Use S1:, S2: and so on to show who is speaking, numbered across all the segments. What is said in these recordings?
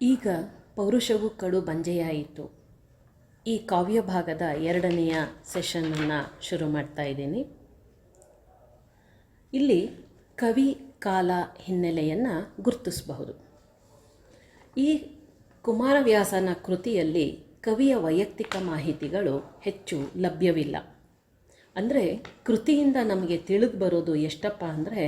S1: ಈಗ ಪೌರುಷವು ಕಡು ಬಂಜೆಯಾಯಿತು. ಈ ಕಾವ್ಯ ಭಾಗದ ಎರಡನೆಯ ಸೆಷನನ್ನು ಶುರು ಮಾಡ್ತಾ ಇದ್ದೀನಿ. ಇಲ್ಲಿ ಕವಿ ಕಾಲ ಹಿನ್ನೆಲೆಯನ್ನು ಗುರುತಿಸಬಹುದು. ಈ ಕುಮಾರವ್ಯಾಸನ ಕೃತಿಯಲ್ಲಿ ಕವಿಯ ವೈಯಕ್ತಿಕ ಮಾಹಿತಿಗಳು ಹೆಚ್ಚು ಲಭ್ಯವಿಲ್ಲ. ಅಂದರೆ ಕೃತಿಯಿಂದ ನಮಗೆ ತಿಳಿದು ಬರೋದು ಎಷ್ಟಪ್ಪ ಅಂದರೆ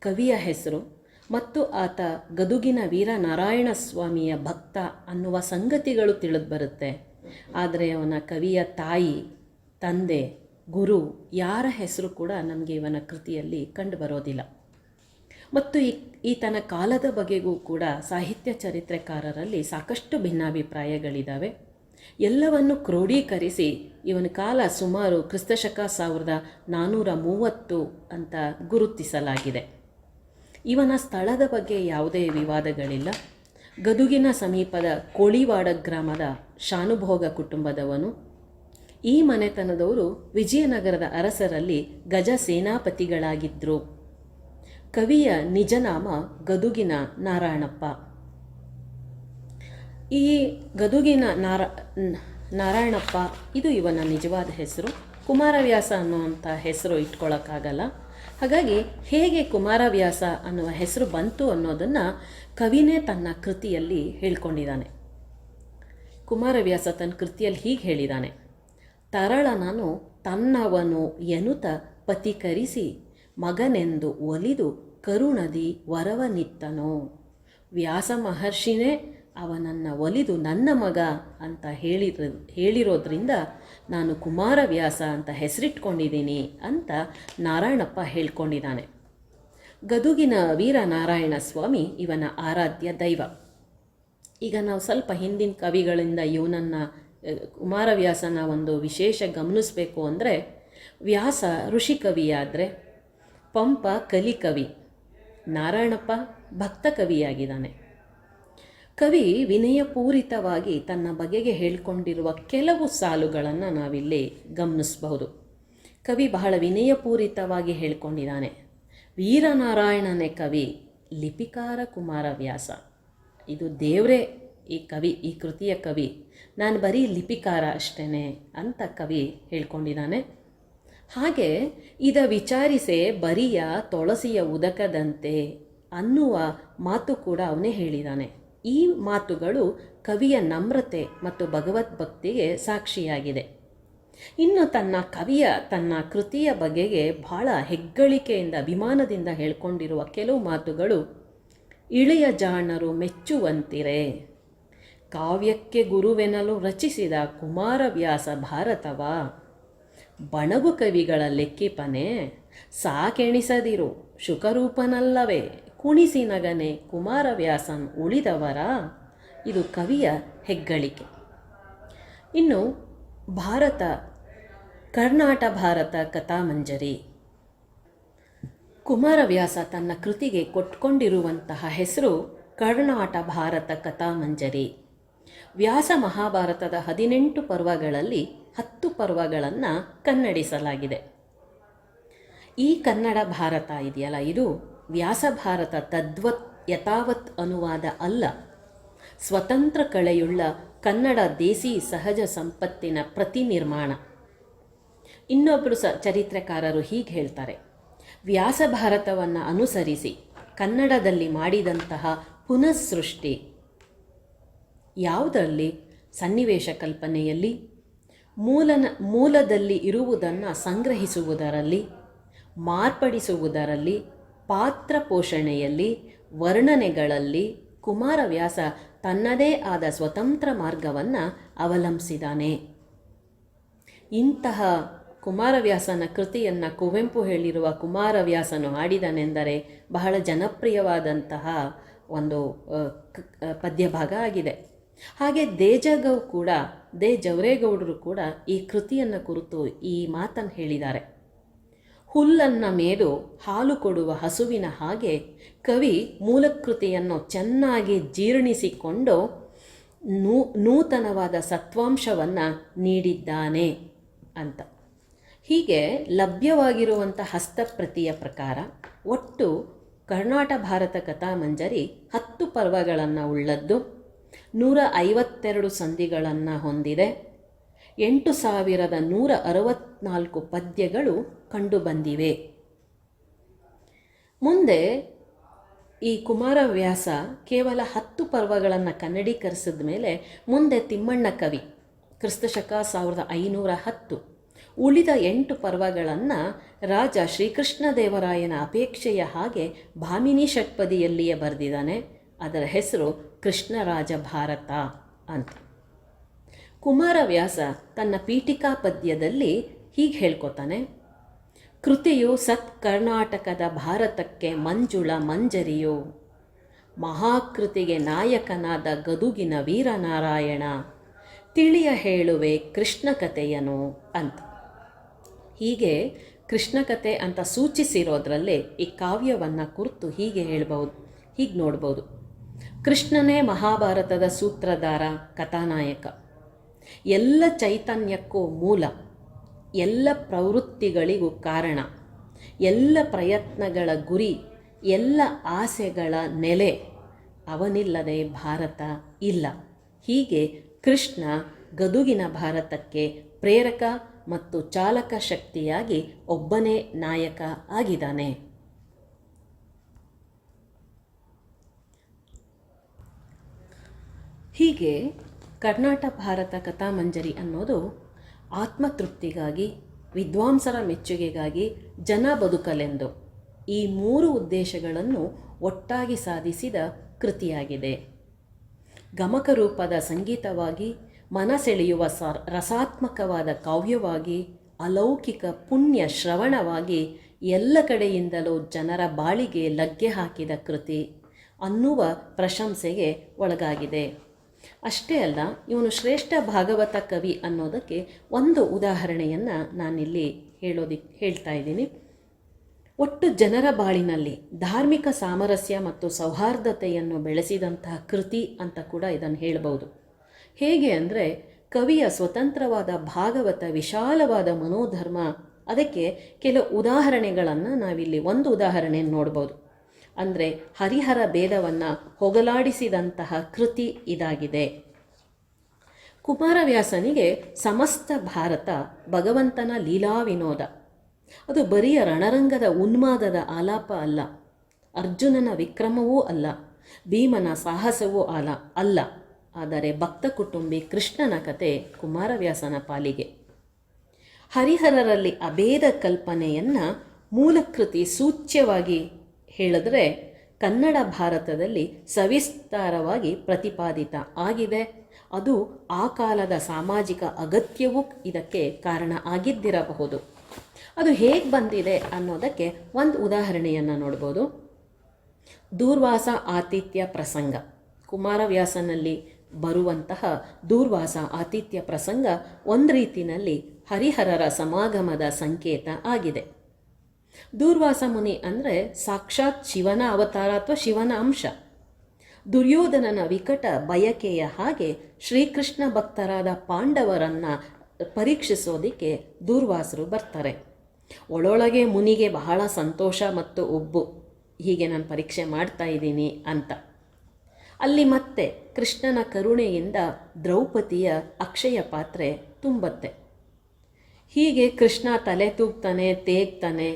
S1: ಕವಿಯ ಹೆಸರು ಮತ್ತು ಆತ ಗದುಗಿನ ವೀರನಾರಾಯಣ ಸ್ವಾಮಿಯ ಭಕ್ತ ಅನ್ನುವ ಸಂಗತಿಗಳು ತಿಳಿದು ಬರುತ್ತೆ. ಆದರೆ ಅವನ ಕವಿಯ ತಾಯಿ, ತಂದೆ, ಗುರು ಯಾರ ಹೆಸರು ಕೂಡ ನಮಗೆ ಇವನ ಕೃತಿಯಲ್ಲಿ ಕಂಡುಬರೋದಿಲ್ಲ ಮತ್ತು ಈ, ಈತನ ಕಾಲದ ಬಗೆಗೂ ಕೂಡ ಸಾಹಿತ್ಯ ಚರಿತ್ರೆಕಾರರಲ್ಲಿ ಸಾಕಷ್ಟು ಭಿನ್ನಾಭಿಪ್ರಾಯಗಳಿದ್ದಾವೆ ಎಲ್ಲವನ್ನು ಕ್ರೋಢೀಕರಿಸಿ ಇವನ ಕಾಲ ಸುಮಾರು ಕ್ರಿಸ್ತಶಕ ಸಾವಿರದ ನಾನ್ನೂರ ಮೂವತ್ತು ಅಂತ ಗುರುತಿಸಲಾಗಿದೆ. ಇವನ ಸ್ಥಳದ ಬಗ್ಗೆ ಯಾವುದೇ ವಿವಾದಗಳಿಲ್ಲ. ಗದುಗಿನ ಸಮೀಪದ ಕೋಳಿವಾಡ ಗ್ರಾಮದ ಶಾನುಭೋಗ ಕುಟುಂಬದವನು. ಈ ಮನೆತನದವರು ವಿಜಯನಗರದ ಅರಸರಲ್ಲಿ ಗಜ ಸೇನಾಪತಿಗಳಾಗಿದ್ದರು ಕವಿಯ ನಿಜನಾಮ ಗದುಗಿನ ನಾರಾಯಣಪ್ಪ. ಈ ಗದುಗಿನ ನಾರ, ನಾರಾಯಣಪ್ಪ, ಇದು ಇವನ ನಿಜವಾದ ಹೆಸರು. ಕುಮಾರವ್ಯಾಸ ಅನ್ನುವಂಥ ಹೆಸರು ಇಟ್ಕೊಳ್ಳೋಕ್ಕಾಗಲ್ಲ ಹಾಗಾಗಿ ಹೇಗೆ ಕುಮಾರವ್ಯಾಸ ಅನ್ನುವ ಹೆಸರು ಬಂತು ಅನ್ನೋದನ್ನು ಕವಿನೇ ತನ್ನ ಕೃತಿಯಲ್ಲಿ ಹೇಳ್ಕೊಂಡಿದ್ದಾನೆ. ಕುಮಾರವ್ಯಾಸ ತನ್ನ ಕೃತಿಯಲ್ಲಿ ಹೀಗೆ ಹೇಳಿದ್ದಾನೆ ತರಳನನು ತನ್ನವನು ಎನುತ ಪತಿಕರಿಸಿ ಮಗನೆಂದು ಒಲಿದು ಕರುಣದಿ ವರವನಿತ್ತನು ವ್ಯಾಸ ಮಹರ್ಷಿನೇ ಅವನನ್ನು ಒಲಿದು ನನ್ನ ಮಗ ಅಂತ ಹೇಳಿರ ಹೇಳಿರೋದ್ರಿಂದ ನಾನು ಕುಮಾರವ್ಯಾಸ ಅಂತ ಹೆಸರಿಟ್ಕೊಂಡಿದ್ದೀನಿ ಅಂತ ನಾರಾಯಣಪ್ಪ ಹೇಳ್ಕೊಂಡಿದ್ದಾನೆ. ಗದುಗಿನ ವೀರನಾರಾಯಣ ಸ್ವಾಮಿ ಇವನ ಆರಾಧ್ಯ ದೈವ. ಈಗ ನಾವು ಸ್ವಲ್ಪ ಹಿಂದಿನ ಕವಿಗಳಿಂದ ಇವನನ್ನು ಕುಮಾರವ್ಯಾಸನ ಒಂದು ವಿಶೇಷ ಗಮನಿಸಬೇಕು ಅಂದರೆ ವ್ಯಾಸ ಋಷಿ ಕವಿಯಾದರೆ ಪಂಪ ಕಲಿಕವಿ ನಾರಾಯಣಪ್ಪ ಭಕ್ತ ಕವಿಯಾಗಿದ್ದಾನೆ. ಕವಿ ವಿನಯಪೂರಿತವಾಗಿ ತನ್ನ ಬಗೆಗೆ ಹೇಳಿಕೊಂಡಿರುವ ಕೆಲವು ಸಾಲುಗಳನ್ನು ನಾವಿಲ್ಲಿ ಗಮನಿಸಬಹುದು. ಕವಿ ಬಹಳ ವಿನಯಪೂರಿತವಾಗಿ ಹೇಳ್ಕೊಂಡಿದ್ದಾನೆ. ವೀರನಾರಾಯಣನೇ ಕವಿ, ಲಿಪಿಕಾರ ಕುಮಾರ ವ್ಯಾಸ. ಇದು ದೇವರೇ ಈ ಕವಿ, ಈ ಕೃತಿಯ ಕವಿ. ನಾನು ಬರೀ ಲಿಪಿಕಾರ ಅಷ್ಟೇ ಅಂತ ಕವಿ ಹೇಳ್ಕೊಂಡಿದ್ದಾನೆ. ಹಾಗೆ ಇದ ವಿಚಾರಿಸೆ ಬರಿಯ, ತೊಳಸಿಯ ಉದಕದಂತೆ ಅನ್ನುವ ಮಾತು ಕೂಡ ಅವನೇ ಹೇಳಿದ್ದಾನೆ ಈ ಮಾತುಗಳು ಕವಿಯ ನಮ್ರತೆ ಮತ್ತು ಭಗವದ್ಭಕ್ತಿಗೆ ಸಾಕ್ಷಿಯಾಗಿದೆ. ಇನ್ನು ತನ್ನ ಕವಿಯ, ತನ್ನ ಕೃತಿಯ ಬಗೆಗೆ ಬಹಳ ಹೆಗ್ಗಳಿಕೆಯಿಂದ, ಅಭಿಮಾನದಿಂದ ಹೇಳ್ಕೊಂಡಿರುವ ಕೆಲವು ಮಾತುಗಳು, ಇಳೆಯ ಜಾಣರು ಮೆಚ್ಚುವಂತಿರೆ. ಕಾವ್ಯಕ್ಕೆ ಗುರುವೆನಲು ರಚಿಸಿದ ಕುಮಾರವ್ಯಾಸ ಭಾರತವ. ಬಣಗು ಕವಿಗಳ ಲೆಕ್ಕಿಪನೆ, ಸಾಕೆಣಿಸದಿರು, ಶುಕರೂಪನಲ್ಲವೇ. ಕುಣಿಸಿ ನಗನೆ ಕುಮಾರವ್ಯಾಸನ್ ಉಳಿದವರ? ಇದು ಕವಿಯ ಹೆಗ್ಗಳಿಕೆ. ಇನ್ನು ಭಾರತ, ಕರ್ನಾಟ ಭಾರತ ಕಥಾಮಂಜರಿ. ಕುಮಾರವ್ಯಾಸ ತನ್ನ ಕೃತಿಗೆ ಕೊಟ್ಕೊಂಡಿರುವಂತಹ ಹೆಸರು ಕರ್ನಾಟ ಭಾರತ ಕಥಾಮಂಜರಿ. ವ್ಯಾಸ ಮಹಾಭಾರತದ ಹದಿನೆಂಟು ಪರ್ವಗಳಲ್ಲಿ ಹತ್ತು ಪರ್ವಗಳನ್ನು ಕನ್ನಡಿಸಲಾಗಿದೆ. ಈ ಕನ್ನಡ ಭಾರತ ಇದೆಯಲ್ಲ, ಇದು ವ್ಯಾಸ ಭಾರತ ತದ್ವತ್ ಯಥಾವತ್ ಅನುವಾದ ಅಲ್ಲ. ಸ್ವತಂತ್ರ ಕಳೆಯುಳ್ಳ ಕನ್ನಡ ದೇಸಿ ಸಹಜ ಸಂಪತ್ತಿನ ಪ್ರತಿ ನಿರ್ಮಾಣ ಇನ್ನೊಬ್ಬರು ಸ ಚರಿತ್ರೆಕಾರರು ಹೀಗೆ ಹೇಳ್ತಾರೆ. ವ್ಯಾಸ ಭಾರತವನ್ನು ಅನುಸರಿಸಿ ಕನ್ನಡದಲ್ಲಿ ಮಾಡಿದಂತಹ ಪುನಃಸೃಷ್ಟಿ. ಯಾವುದರಲ್ಲಿ? ಸನ್ನಿವೇಶ ಕಲ್ಪನೆಯಲ್ಲಿ? ಮೂಲನ, ಮೂಲದಲ್ಲಿ ಇರುವುದನ್ನು ಸಂಗ್ರಹಿಸುವುದರಲ್ಲಿ? ಮಾರ್ಪಡಿಸುವುದರಲ್ಲಿ? ಪಾತ್ರ ಪೋಷಣೆಯಲ್ಲಿ ವರ್ಣನೆಗಳಲ್ಲಿ ಕುಮಾರವ್ಯಾಸ ತನ್ನದೇ ಆದ ಸ್ವತಂತ್ರ ಮಾರ್ಗವನ್ನು ಅವಲಂಬಿಸಿದಾನೆ ಇಂತಹ ಕುಮಾರವ್ಯಾಸನ ಕೃತಿಯನ್ನು ಕುವೆಂಪು ಹೇಳಿರುವ ಕುಮಾರವ್ಯಾಸನು ಹಾಡಿದನೆಂದರೆ ಬಹಳ ಜನಪ್ರಿಯವಾದಂತಹ ಒಂದು ಪದ್ಯಭಾಗ ಆಗಿದೆ. ಹಾಗೆ ದೇಜಗೌ ಕೂಡ ದೇ ಜವರೇಗೌಡರು ಕೂಡ ಈ ಕೃತಿಯನ್ನು ಕುರಿತು ಈ ಮಾತನ್ನು ಹೇಳಿದ್ದಾರೆ. ಹುಲ್ಲನ್ನು ಮೇದು ಹಾಲು ಕೊಡುವ ಹಸುವಿನ ಹಾಗೆ ಕವಿ ಮೂಲಕೃತಿಯನ್ನು ಚೆನ್ನಾಗಿ ಜೀರ್ಣಿಸಿಕೊಂಡು ನೂ, ನೂತನವಾದ ಸತ್ವಾಂಶವನ್ನು ನೀಡಿದ್ದಾನೆ ಅಂತ. ಹೀಗೆ ಲಭ್ಯವಾಗಿರುವಂಥ ಹಸ್ತಪ್ರತಿಯ ಪ್ರಕಾರ ಒಟ್ಟು ಕರ್ನಾಟ ಭಾರತ ಕಥಾಮಂಜರಿ ಹತ್ತು ಪರ್ವಗಳನ್ನು ಉಳ್ಳದ್ದು, ನೂರ ಐವತ್ತೆರಡು ಸಂಧಿಗಳನ್ನು ಹೊಂದಿದೆ, ಎಂಟು ಸಾವಿರದ ನೂರ ಅರವತ್ನಾಲ್ಕು ಪದ್ಯಗಳು ಕಂಡುಬಂದಿವೆ ಮುಂದೆ ಈ ಕುಮಾರವ್ಯಾಸ ಕೇವಲ ಹತ್ತು ಪರ್ವಗಳನ್ನು ಕನ್ನಡೀಕರಿಸಿದ ಮೇಲೆ ಮುಂದೆ ತಿಮ್ಮಣ್ಣ ಕವಿ, ಕ್ರಿಸ್ತಶಕ ಸಾವಿರದ ಐನೂರ ಹತ್ತು. ಉಳಿದ ಎಂಟು ಪರ್ವಗಳನ್ನು ರಾಜ ಶ್ರೀಕೃಷ್ಣದೇವರಾಯನ ಅಪೇಕ್ಷೆಯ ಹಾಗೆ ಭಾಮಿನಿ ಷಟ್ಪದಿಯಲ್ಲಿಯೇ ಬರೆದಿದ್ದಾನೆ. ಅದರ ಹೆಸರು ಕೃಷ್ಣರಾಜ ಭಾರತ ಅಂತ. ಕುಮಾರವ್ಯಾಸ ತನ್ನ ಪೀಠಿಕಾ ಪದ್ಯದಲ್ಲಿ ಹೀಗೆ ಹೇಳ್ಕೊತಾನೆ ಕೃತಿಯು ಸತ್ ಕರ್ನಾಟಕದ ಭಾರತಕ್ಕೆ ಮಂಜುಳ ಮಂಜರಿಯು. ಮಹಾಕೃತಿಗೆ ನಾಯಕನಾದ ಗದುಗಿನ ವೀರನಾರಾಯಣ, ತಿಳಿಯ ಹೇಳುವೆ ಕೃಷ್ಣ ಕಥೆಯನು ಅಂತ. ಹೀಗೆ ಕೃಷ್ಣ ಕಥೆ ಅಂತ ಸೂಚಿಸಿರೋದ್ರಲ್ಲೇ ಈ ಕಾವ್ಯವನ್ನು ಕುರಿತು ಹೀಗೆ ಹೇಳ್ಬೋದು, ಹೀಗೆ ನೋಡ್ಬೋದು. ಕೃಷ್ಣನೇ ಮಹಾಭಾರತದ ಸೂತ್ರಧಾರ, ಕಥಾನಾಯಕ. ಎಲ್ಲ ಚೈತನ್ಯಕ್ಕೂ ಮೂಲ. ಎಲ್ಲ ಪ್ರವೃತ್ತಿಗಳಿಗೂ ಕಾರಣ. ಎಲ್ಲ ಪ್ರಯತ್ನಗಳ ಗುರಿ, ಎಲ್ಲ ಆಸೆಗಳ ನೆಲೆ ಅವನಿಲ್ಲದೆ ಭಾರತ ಇಲ್ಲ. ಹೀಗೆ ಕೃಷ್ಣ ಗದುಗಿನ ಭಾರತಕ್ಕೆ ಪ್ರೇರಕ ಮತ್ತು ಚಾಲಕ ಶಕ್ತಿಯಾಗಿ ಒಬ್ಬನೇ ನಾಯಕ ಆಗಿದ್ದಾನೆ. ಹೀಗೆ ಕರ್ನಾಟಕ ಭಾರತ ಕಥಾಮಂಜರಿ ಅನ್ನೋದು ಆತ್ಮತೃಪ್ತಿಗಾಗಿ, ವಿದ್ವಾಂಸರ ಮೆಚ್ಚುಗೆಗಾಗಿ ಜನ ಬದುಕಲೆಂದು ಈ ಮೂರು ಉದ್ದೇಶಗಳನ್ನು ಒಟ್ಟಾಗಿ ಸಾಧಿಸಿದ ಕೃತಿಯಾಗಿದೆ. ಗಮಕರೂಪದ ಸಂಗೀತವಾಗಿ, ಮನಸೆಳೆಯುವ ಸ ರಸಾತ್ಮಕವಾದ ಕಾವ್ಯವಾಗಿ, ಅಲೌಕಿಕ ಪುಣ್ಯ ಶ್ರವಣವಾಗಿ ಎಲ್ಲ ಕಡೆಯಿಂದಲೂ ಜನರ ಬಾಳಿಗೆ ಲಗ್ಗೆ ಹಾಕಿದ ಕೃತಿ ಅನ್ನುವ ಪ್ರಶಂಸೆಗೆ ಒಳಗಾಗಿದೆ. ಅಷ್ಟೇ ಅಲ್ಲ, ಇವನು ಶ್ರೇಷ್ಠ ಭಾಗವತ ಕವಿ ಅನ್ನೋದಕ್ಕೆ ಒಂದು ಉದಾಹರಣೆಯನ್ನು ನಾನಿಲ್ಲಿ ಹೇಳೋದಿಕ್, ಹೇಳ್ತಾ ಇದ್ದೀನಿ. ಒಟ್ಟು ಜನರ ಬಾಳಿನಲ್ಲಿ ಧಾರ್ಮಿಕ ಸಾಮರಸ್ಯ ಮತ್ತು ಸೌಹಾರ್ದತೆಯನ್ನು ಬೆಳೆಸಿದಂತಹ ಕೃತಿ ಅಂತ ಕೂಡ ಇದನ್ನು ಹೇಳಬಹುದು ಹೇಗೆ ಅಂದರೆ, ಕವಿಯ ಸ್ವತಂತ್ರವಾದ ಭಾಗವತ ವಿಶಾಲವಾದ ಮನೋಧರ್ಮ, ಅದಕ್ಕೆ ಕೆಲವು ಉದಾಹರಣೆಗಳನ್ನು ನಾವಿಲ್ಲಿ ಒಂದು ಉದಾಹರಣೆಯನ್ನು ನೋಡ್ಬೋದು. ಅಂದರೆ ಹರಿಹರ ಭೇದವನ್ನು ಹೊಗಲಾಡಿಸಿದಂತಹ ಕೃತಿ ಇದಾಗಿದೆ. ಕುಮಾರವ್ಯಾಸನಿಗೆ ಸಮಸ್ತ ಭಾರತ ಭಗವಂತನ ಲೀಲಾ ವಿನೋದ ಅದು ಬರಿಯ ರಣರಂಗದ ಉನ್ಮಾದದ ಆಲಾಪ ಅಲ್ಲ, ಅರ್ಜುನನ ವಿಕ್ರಮವೂ ಅಲ್ಲ, ಭೀಮನ ಸಾಹಸವೂ ಅಲ್ಲ ಅಲ್ಲ. ಆದರೆ ಭಕ್ತ ಕುಟುಂಬಿ ಕೃಷ್ಣನ ಕತೆ ಕುಮಾರವ್ಯಾಸನ ಪಾಲಿಗೆ. ಹರಿಹರರಲ್ಲಿ ಅಭೇದ ಕಲ್ಪನೆಯನ್ನು ಮೂಲಕೃತಿ ಸೂಚ್ಯವಾಗಿ ಹೇಳಿದ್ರೆ ಕನ್ನಡ ಭಾರತದಲ್ಲಿ ಸವಿಸ್ತಾರವಾಗಿ ಪ್ರತಿಪಾದಿತ ಆಗಿದೆ. ಅದು ಆ ಕಾಲದ ಸಾಮಾಜಿಕ ಅಗತ್ಯವೂ ಇದಕ್ಕೆ ಕಾರಣ ಆಗಿದ್ದಿರಬಹುದು. ಅದು ಹೇಗೆ ಬಂದಿದೆ ಅನ್ನೋದಕ್ಕೆ ಒಂದು ಉದಾಹರಣೆಯನ್ನು ನೋಡ್ಬೋದು. ದೂರ್ವಾಸ ಆತಿಥ್ಯ ಪ್ರಸಂಗ. ಕುಮಾರವ್ಯಾಸನಲ್ಲಿ ಬರುವಂತಹ ದೂರ್ವಾಸ ಆತಿಥ್ಯ ಪ್ರಸಂಗ ಒಂದು ರೀತಿಯಲ್ಲಿ ಹರಿಹರರ ಸಮಾಗಮದ ಸಂಕೇತ ಆಗಿದೆ. ದೂರ್ವಾಸ ಮುನಿ ಅಂದರೆ ಸಾಕ್ಷಾತ್ ಶಿವನ ಅವತಾರ ಅಥವಾ ಶಿವನ ಅಂಶ. ದುರ್ಯೋಧನನ ವಿಕಟ ಬಯಕೆಯ ಹಾಗೆ ಶ್ರೀಕೃಷ್ಣ ಭಕ್ತರಾದ ಪಾಂಡವರನ್ನು ಪರೀಕ್ಷಿಸೋದಕ್ಕೆ ದೂರ್ವಾಸರು ಬರ್ತಾರೆ. ಒಳೊಳಗೆ ಮುನಿಗೆ ಬಹಳ ಸಂತೋಷ ಮತ್ತು ಒಬ್ಬು, ಹೀಗೆ ನಾನು ಪರೀಕ್ಷೆ ಮಾಡ್ತಾ ಇದ್ದೀನಿ ಅಂತ. ಅಲ್ಲಿ ಮತ್ತೆ ಕೃಷ್ಣನ ಕರುಣೆಯಿಂದ ದ್ರೌಪದಿಯ ಅಕ್ಷಯ ಪಾತ್ರೆ ತುಂಬತ್ತೆ. ಹೀಗೆ ಕೃಷ್ಣ ತಲೆ ತೂಗ್ತಾನೆ, ತೇಗ್ತಾನೆ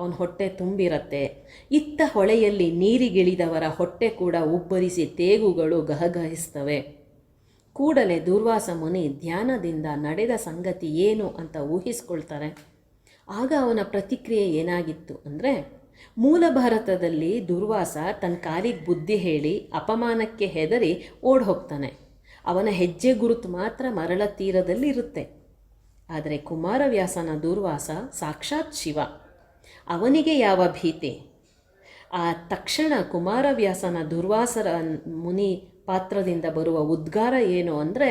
S1: ಅವನ ಹೊಟ್ಟೆ ತುಂಬಿರತ್ತೆ. ಇತ್ತ ಹೊಳೆಯಲ್ಲಿ ನೀರಿಗಿಳಿದವರ ಹೊಟ್ಟೆ ಕೂಡ ಉಬ್ಬರಿಸಿ ತೇಗುಗಳು ಗಹಗಹಿಸ್ತವೆ ಕೂಡಲೇ ದುರ್ವಾಸ ಮುನಿ ಧ್ಯಾನದಿಂದ ನಡೆದ ಸಂಗತಿ ಏನು ಅಂತ ಊಹಿಸ್ಕೊಳ್ತಾರೆ. ಆಗ ಅವನ ಪ್ರತಿಕ್ರಿಯೆ ಏನಾಗಿತ್ತು ಅಂದರೆ, ಮೂಲ ಭಾರತದಲ್ಲಿ ದುರ್ವಾಸ ತನ್ನ ಕಾಲಿಗೆ ಬುದ್ಧಿ ಹೇಳಿ ಅಪಮಾನಕ್ಕೆ ಹೆದರಿ ಓಡ್ ಹೋಗ್ತಾನೆ ಅವನ ಹೆಜ್ಜೆ ಗುರುತು ಮಾತ್ರ ಮರಳ ತೀರದಲ್ಲಿ ಇರುತ್ತೆ ಆದರೆ ಕುಮಾರವ್ಯಾಸನ ದುರ್ವಾಸ ಸಾಕ್ಷಾತ್ ಶಿವ. ಅವನಿಗೆ ಯಾವ ಭೀತಿ? ಆ ತಕ್ಷಣ ಕುಮಾರವ್ಯಾಸನ ದುರ್ವಾಸರ ಮುನಿ ಪಾತ್ರದಿಂದ ಬರುವ ಉದ್ಗಾರ ಏನು ಅಂದರೆ,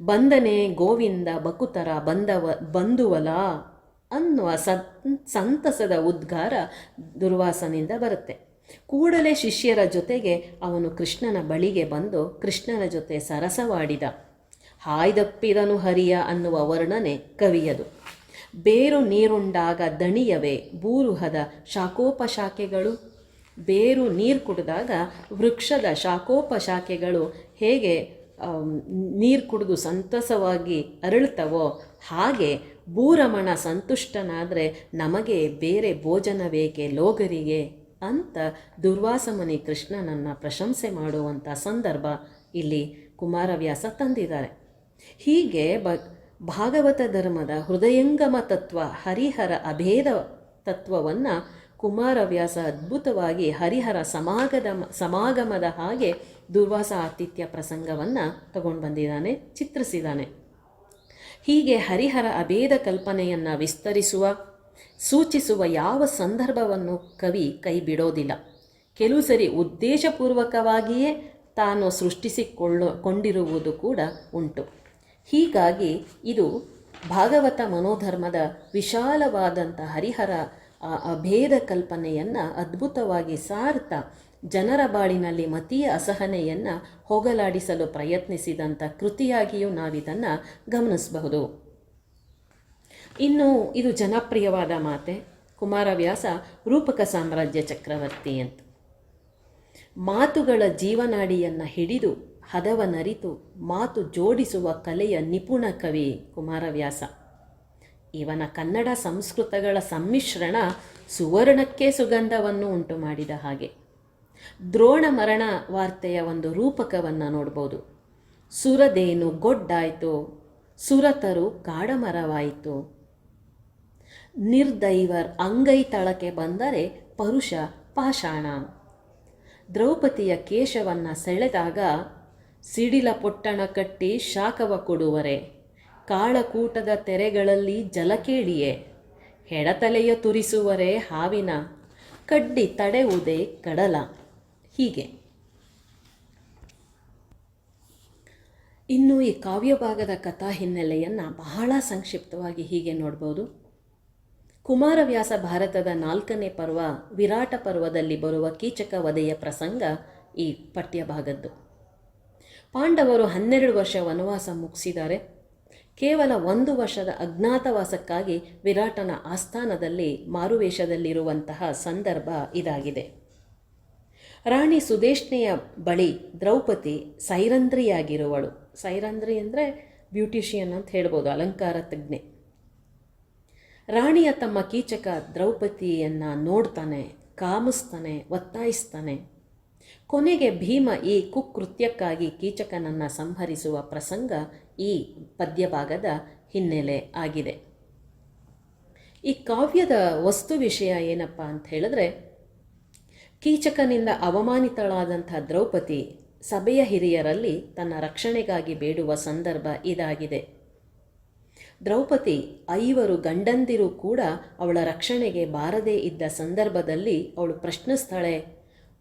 S1: ಬಂದನೆ ಗೋವಿಂದ ಬಕುತರ ಬಂದವ, ಬಂದುವಲ ಅನ್ನುವ ಸತ್ ಸಂತಸದ ಉದ್ಗಾರ ದುರ್ವಾಸನಿಂದ ಬರುತ್ತೆ. ಕೂಡಲೇ ಶಿಷ್ಯರ ಜೊತೆಗೆ ಅವನು ಕೃಷ್ಣನ ಬಳಿಗೆ ಬಂದು ಕೃಷ್ಣನ ಜೊತೆ ಸರಸವಾಡಿದ. ಹಾಯ್ದಪ್ಪಿದನು ಹರಿಯ ಅನ್ನುವ ವರ್ಣನೆ ಕವಿಯದು. ಬೇರು ನೀರುಂಡಾಗ ದಣಿಯವೇ ಬೂರುಹದ ಶಾಖೋಪಶಾಖೆಗಳು? ಬೇರು ನೀರು ಕುಡಿದಾಗ ವೃಕ್ಷದ ಶಾಖೋಪಶಾಖೆಗಳು ಹೇಗೆ ನೀರು ಕುಡಿದು ಸಂತಸವಾಗಿ ಅರಳ್ತವೋ ಹಾಗೆ ಭೂರಮಣ ಸಂತುಷ್ಟನಾದರೆ ನಮಗೆ ಬೇರೆ ಭೋಜನ ಬೇಕೆ ಲೋಗರಿಗೆ? ಅಂತ ದುರ್ವಾಸಮನಿ ಕೃಷ್ಣನನ್ನು ಪ್ರಶಂಸೆ ಮಾಡುವಂಥ ಸಂದರ್ಭ ಇಲ್ಲಿ ಕುಮಾರವ್ಯಾಸ ತಂದಿದ್ದಾರೆ. ಹೀಗೆ ಬ ಭಾಗವತ ಧರ್ಮದ ಹೃದಯಂಗಮ ತತ್ವ ಹರಿಹರ ಅಭೇದ ತತ್ವವನ್ನು ಕುಮಾರವ್ಯಾಸ ಅದ್ಭುತವಾಗಿ ಹರಿಹರ ಸಮಾಗದ ಸಮಾಗಮದ ಹಾಗೆ ದುರ್ವಾಸ ಆತಿಥ್ಯ ಪ್ರಸಂಗವನ್ನು ತಗೊಂಡು ಬಂದಿದ್ದಾನೆ, ಚಿತ್ರಿಸಿದ್ದಾನೆ. ಹೀಗೆ ಹರಿಹರ ಅಭೇದ ಕಲ್ಪನೆಯನ್ನು ವಿಸ್ತರಿಸುವ, ಸೂಚಿಸುವ ಯಾವ ಸಂದರ್ಭವನ್ನು ಕವಿ ಕೈ ಬಿಡೋದಿಲ್ಲ. ಕೆಲವು ಸರಿ ಉದ್ದೇಶಪೂರ್ವಕವಾಗಿಯೇ ತಾನು ಸೃಷ್ಟಿಸಿಕೊಳ್ಳ, ಕೊಂಡಿರುವುದು ಕೂಡ ಉಂಟು. ಹೀಗಾಗಿ ಇದು ಭಾಗವತ ಮನೋಧರ್ಮದ ವಿಶಾಲವಾದಂಥ ಹರಿಹರ ಅಭೇದ ಕಲ್ಪನೆಯನ್ನು ಅದ್ಭುತವಾಗಿ ಸಾರ್ತಾ ಜನರ ಬಾಳಿನಲ್ಲಿ ಮತೀಯ ಅಸಹನೆಯನ್ನು ಹೋಗಲಾಡಿಸಲು ಪ್ರಯತ್ನಿಸಿದಂಥ ಕೃತಿಯಾಗಿಯೂ ನಾವಿದನ್ನು ಗಮನಿಸಬಹುದು. ಇನ್ನು ಇದು ಜನಪ್ರಿಯವಾದ ಮಾತೆ, ಕುಮಾರವ್ಯಾಸ ರೂಪಕ ಸಾಮ್ರಾಜ್ಯ ಚಕ್ರವರ್ತಿ ಅಂತ. ಮಾತುಗಳ ಜೀವನಾಡಿಯನ್ನು ಹಿಡಿದು ಹದವನರಿತು ಮಾತು ಜೋಡಿಸುವ ಕಲೆಯ ನಿಪುಣ ಕವಿ ಕುಮಾರವ್ಯಾಸ. ಇವನ ಕನ್ನಡ ಸಂಸ್ಕೃತಗಳ ಸಮ್ಮಿಶ್ರಣ ಸುವರ್ಣಕ್ಕೆ ಸುಗಂಧವನ್ನು ಉಂಟು ಮಾಡಿದ ಹಾಗೆ. ದ್ರೋಣ ಮರಣ ವಾರ್ತೆಯ ಒಂದು ರೂಪಕವನ್ನು ನೋಡ್ಬೋದು. ಸುರದೇನು ಗೊಡ್ಡಾಯಿತು, ಸುರತರು ಕಾಡಮರವಾಯಿತು. ನಿರ್ದೈವರ್ ಅಂಗೈ ತಳಕ್ಕೆ ಬಂದರೆ ಪರುಷ ಪಾಷಾಣ. ದ್ರೌಪದಿಯ ಕೇಶವನ್ನು ಸೆಳೆದಾಗ ಸಿಡಿಲ ಪೊಟ್ಟಣ ಕಟ್ಟಿ ಶಾಖವ ಕೊಡುವರೆ. ಕಾಳಕೂಟದ ತೆರೆಗಳಲ್ಲಿ ಜಲಕೇಳಿಯೇ ಹೆಡತಲೆಯ ತುರಿಸುವರೆ ಹಾವಿನ. ಕಡ್ಡಿ ತಡೆವುದೇ ಕಡಲ. ಹೀಗೆ. ಇನ್ನು ಈ ಕಾವ್ಯಭಾಗದ ಕಥಾ ಹಿನ್ನೆಲೆಯನ್ನು ಬಹಳ ಸಂಕ್ಷಿಪ್ತವಾಗಿ ಹೀಗೆ ನೋಡ್ಬೋದು. ಕುಮಾರವ್ಯಾಸ ಭಾರತದ ನಾಲ್ಕನೇ ಪರ್ವ ವಿರಾಟ ಪರ್ವದಲ್ಲಿ ಬರುವ ಕೀಚಕ ವಧೆಯ ಪ್ರಸಂಗ ಈ ಪಠ್ಯಭಾಗದ್ದು. ಪಾಂಡವರು ಹನ್ನೆರಡು ವರ್ಷ ವನವಾಸ ಮುಗಿಸಿದ್ದಾರೆ. ಕೇವಲ ಒಂದು ವರ್ಷದ ಅಜ್ಞಾತವಾಸಕ್ಕಾಗಿ ವಿರಾಟನ ಆಸ್ಥಾನದಲ್ಲಿ ಮಾರುವೇಷದಲ್ಲಿರುವಂತಹ ಸಂದರ್ಭ ಇದಾಗಿದೆ. ರಾಣಿ ಸುದೇಶ್ನೆಯ ಬಳಿ ದ್ರೌಪದಿ ಸೈರಂಧ್ರಿಯಾಗಿರುವಳು. ಸೈರಂದ್ರಿ ಅಂದರೆ ಬ್ಯೂಟಿಷಿಯನ್ ಅಂತ ಹೇಳ್ಬೋದು, ಅಲಂಕಾರ ತಜ್ಞೆ. ರಾಣಿಯ ತಮ್ಮ ಕೀಚಕ ದ್ರೌಪದಿಯನ್ನು ನೋಡ್ತಾನೆ, ಕಾಮಿಸ್ತಾನೆ, ಒತ್ತಾಯಿಸ್ತಾನೆ. ಕೊನೆಗೆ ಭೀಮ ಈ ಕುಕೃತ್ಯಕ್ಕಾಗಿ ಕೀಚಕನನ್ನು ಸಂಹರಿಸುವ ಪ್ರಸಂಗ ಈ ಪದ್ಯಭಾಗದ ಹಿನ್ನೆಲೆ ಆಗಿದೆ. ಈ ಕಾವ್ಯದ ವಸ್ತು ವಿಷಯ ಏನಪ್ಪ ಅಂತ ಹೇಳಿದ್ರೆ, ಕೀಚಕನಿಂದ ಅವಮಾನಿತಳಾದಂಥ ದ್ರೌಪದಿ ಸಭೆಯ ಹಿರಿಯರಲ್ಲಿ ತನ್ನ ರಕ್ಷಣೆಗಾಗಿ ಬೇಡುವ ಸಂದರ್ಭ ಇದಾಗಿದೆ. ದ್ರೌಪದಿ ಐವರು ಗಂಡಂದಿರು ಕೂಡ ಅವಳ ರಕ್ಷಣೆಗೆ ಬಾರದೇ ಇದ್ದ ಸಂದರ್ಭದಲ್ಲಿ ಅವಳು ಪ್ರಶ್ನಿಸ್ತಾಳೆ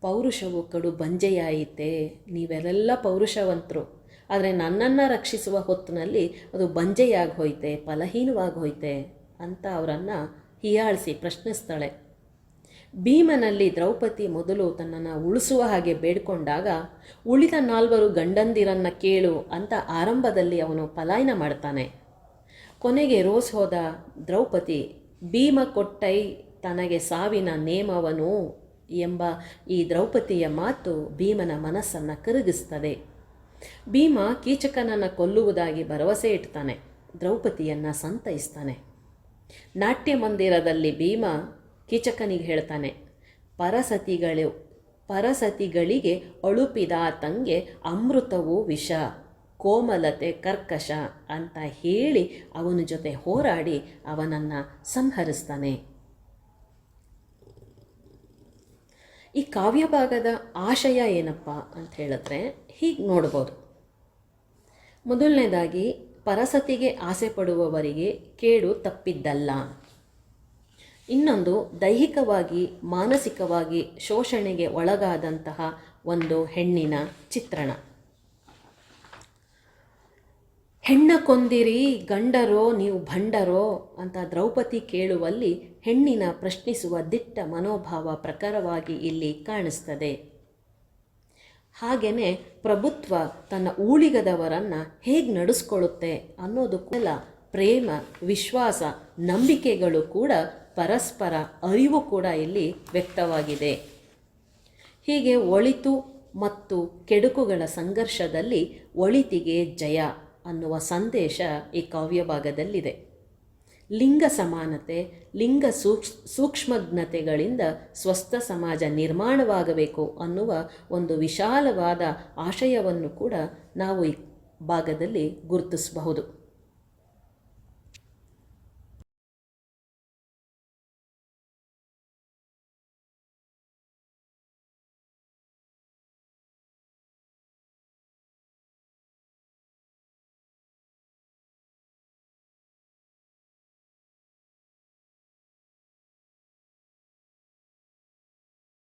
S1: ಪೌರುಷವು ಕಡು ಬಂಜೆಯಾಯಿತೆ, ನೀವೆಲ್ಲ ಪೌರುಷವಂತರು. ಆದರೆ ನನ್ನನ್ನು ರಕ್ಷಿಸುವ ಹೊತ್ತಿನಲ್ಲಿ ಅದು ಬಂಜೆಯಾಗಿ ಹೋಯ್ತೆ, ಫಲಹೀನವಾಗಿ ಹೋಯ್ತೆ ಅಂತ ಅವರನ್ನು ಹೀಯಾಳಿಸಿ ಪ್ರಶ್ನಿಸ್ತಾಳೆ. ಭೀಮನಲ್ಲಿ ದ್ರೌಪದಿ ಮೊದಲು ತನ್ನನ್ನು ಉಳಿಸುವ ಹಾಗೆ ಬೇಡ್ಕೊಂಡಾಗ, ಉಳಿದ ನಾಲ್ವರು ಗಂಡಂದಿರನ್ನು ಕೇಳು ಅಂತ ಆರಂಭದಲ್ಲಿ ಅವನು ಪಲಾಯನ ಮಾಡ್ತಾನೆ. ಕೊನೆಗೆ ರೋಸ್ ಹೋದ ದ್ರೌಪದಿ ಭೀಮ ಕೊಟ್ಟೈ ತನಗೆ ಸಾವಿನ ನೇಮವನು ಎಂಬ ಈ ದ್ರೌಪದಿಯ ಮಾತು ಭೀಮನ ಮನಸ್ಸನ್ನು ಕರಗಿಸ್ತದೆ. ಭೀಮ ಕೀಚಕನನ್ನು ಕೊಲ್ಲುವುದಾಗಿ ಭರವಸೆ ಇಡ್ತಾನೆ, ದ್ರೌಪದಿಯನ್ನು ಸಂತೈಸ್ತಾನೆ. ನಾಟ್ಯ ಮಂದಿರದಲ್ಲಿ ಭೀಮ ಕೀಚಕನಿಗೆ ಹೇಳ್ತಾನೆ, ಪರಸತಿಗಳು, ಪರಸತಿಗಳಿಗೆ ಅಳುಪಿದ ತಂಗೆ ಅಮೃತವು ವಿಷ, ಕೋಮಲತೆ ಕರ್ಕಶ ಅಂತ ಹೇಳಿ ಅವನ ಜೊತೆ ಹೋರಾಡಿ ಅವನನ್ನು ಸಂಹರಿಸ್ತಾನೆ. ಈ ಕಾವ್ಯಭಾಗದ ಆಶಯ ಏನಪ್ಪ ಅಂತ ಹೇಳಿದ್ರೆ ಹೀಗೆ ನೋಡ್ಬೋದು. ಮೊದಲನೇದಾಗಿ, ಪರಸತಿಗೆ ಆಸೆ ಪಡುವವರಿಗೆ ಕೇಡು ತಪ್ಪಿದ್ದಲ್ಲ. ಇನ್ನೊಂದು, ದೈಹಿಕವಾಗಿ, ಮಾನಸಿಕವಾಗಿ ಶೋಷಣೆಗೆ ಒಳಗಾದಂತಹ ಒಂದು ಹೆಣ್ಣಿನ ಚಿತ್ರಣ. ಹೆಣ್ಣ ಕೊಂದಿರಿ, ಗಂಡರೋ, ನೀವು ಭಂಡರೋ ಅಂತ ದ್ರೌಪದಿ ಕೇಳುವಲ್ಲಿ ಹೆಣ್ಣಿನ ಪ್ರಶ್ನಿಸುವ ದಿಟ್ಟ ಮನೋಭಾವ ಪ್ರಕಾರವಾಗಿ ಇಲ್ಲಿ ಕಾಣಿಸ್ತದೆ. ಹಾಗೆಯೇ ಪ್ರಭುತ್ವ ತನ್ನ ಊಳಿಗದವರನ್ನು ಹೇಗೆ ನಡೆಸ್ಕೊಳ್ಳುತ್ತೆ ಅನ್ನೋದಕ್ಕೆಲ್ಲ ಪ್ರೇಮ, ವಿಶ್ವಾಸ, ನಂಬಿಕೆಗಳು ಕೂಡ ಪರಸ್ಪರ ಅರಿವು ಕೂಡ ಇಲ್ಲಿ ವ್ಯಕ್ತವಾಗಿದೆ. ಹೀಗೆ ಒಳಿತು ಮತ್ತು ಕೆಡುಕುಗಳ ಸಂಘರ್ಷದಲ್ಲಿ ಒಳಿತಿಗೆ ಜಯ ಅನ್ನುವ ಸಂದೇಶ ಈ ಕಾವ್ಯ ಭಾಗದಲ್ಲಿದೆ ಲಿಂಗ ಸಮಾನತೆ, ಲಿಂಗ ಸೂಕ್ಷ್ ಸೂಕ್ಷ್ಮಜ್ಞತೆಗಳಿಂದ ಸ್ವಸ್ಥ ಸಮಾಜ ನಿರ್ಮಾಣವಾಗಬೇಕು ಅನ್ನುವ ಒಂದು ವಿಶಾಲವಾದ ಆಶಯವನ್ನು ಕೂಡ ನಾವು ಈ ಭಾಗದಲ್ಲಿ ಗುರುತಿಸಬಹುದು.